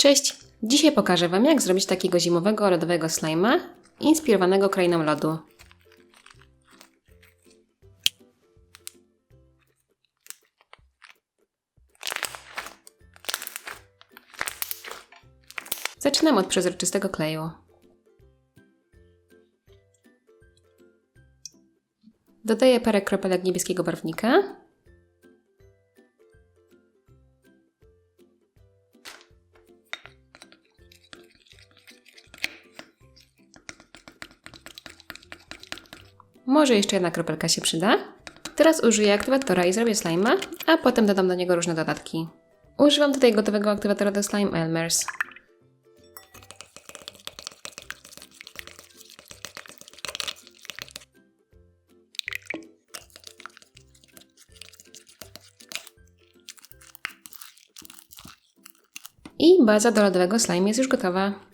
Cześć! Dzisiaj pokażę Wam, jak zrobić takiego zimowego lodowego slajma inspirowanego krainą lodu. Zaczynam od przezroczystego kleju. Dodaję parę kropelek niebieskiego barwnika. Może jeszcze jedna kropelka się przyda. Teraz użyję aktywatora i zrobię slima, a potem dodam do niego różne dodatki. Używam tutaj gotowego aktywatora do slime Elmer's. I baza do lodowego slime jest już gotowa.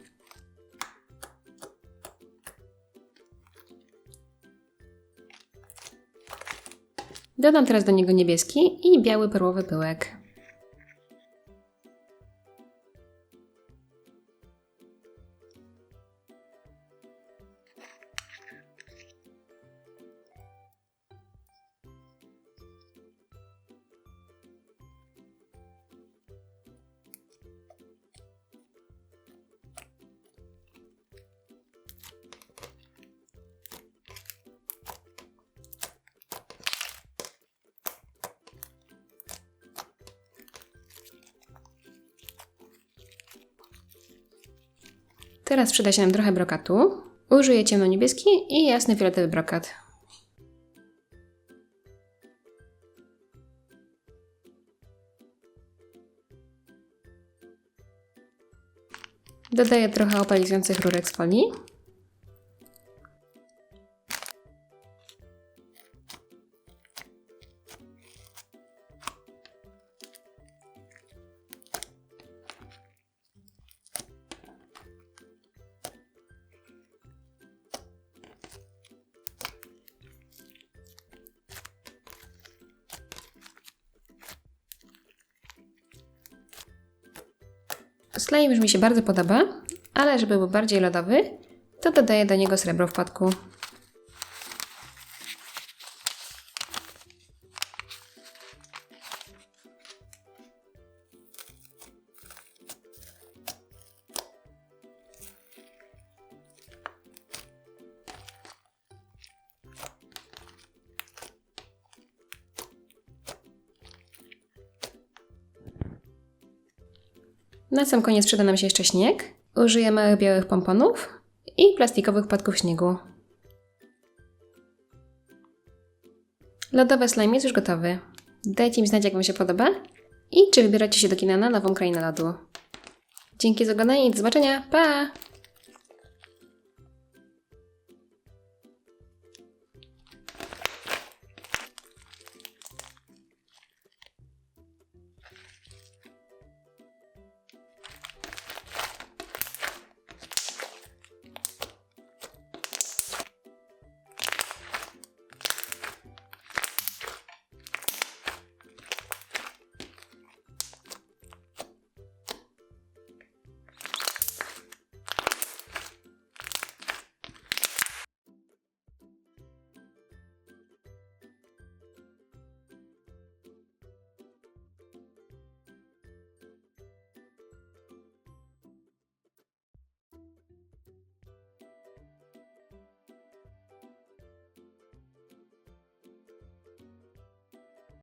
Dodam teraz do niego niebieski i biały perłowy pyłek. Teraz przyda się nam trochę brokatu. Użyję ciemno-niebieski i jasny fioletowy brokat. Dodaję trochę opalizujących rurek z folii. Slime już mi się bardzo podoba, ale żeby był bardziej lodowy, to dodaję do niego srebro w płatku. Na sam koniec przyda nam się jeszcze śnieg. Użyję małych białych pomponów i plastikowych płatków śniegu. Lodowy slime jest już gotowy. Dajcie mi znać, jak Wam się podoba i czy wybieracie się do kina na nową krainę lodu. Dzięki za oglądanie i do zobaczenia. Pa!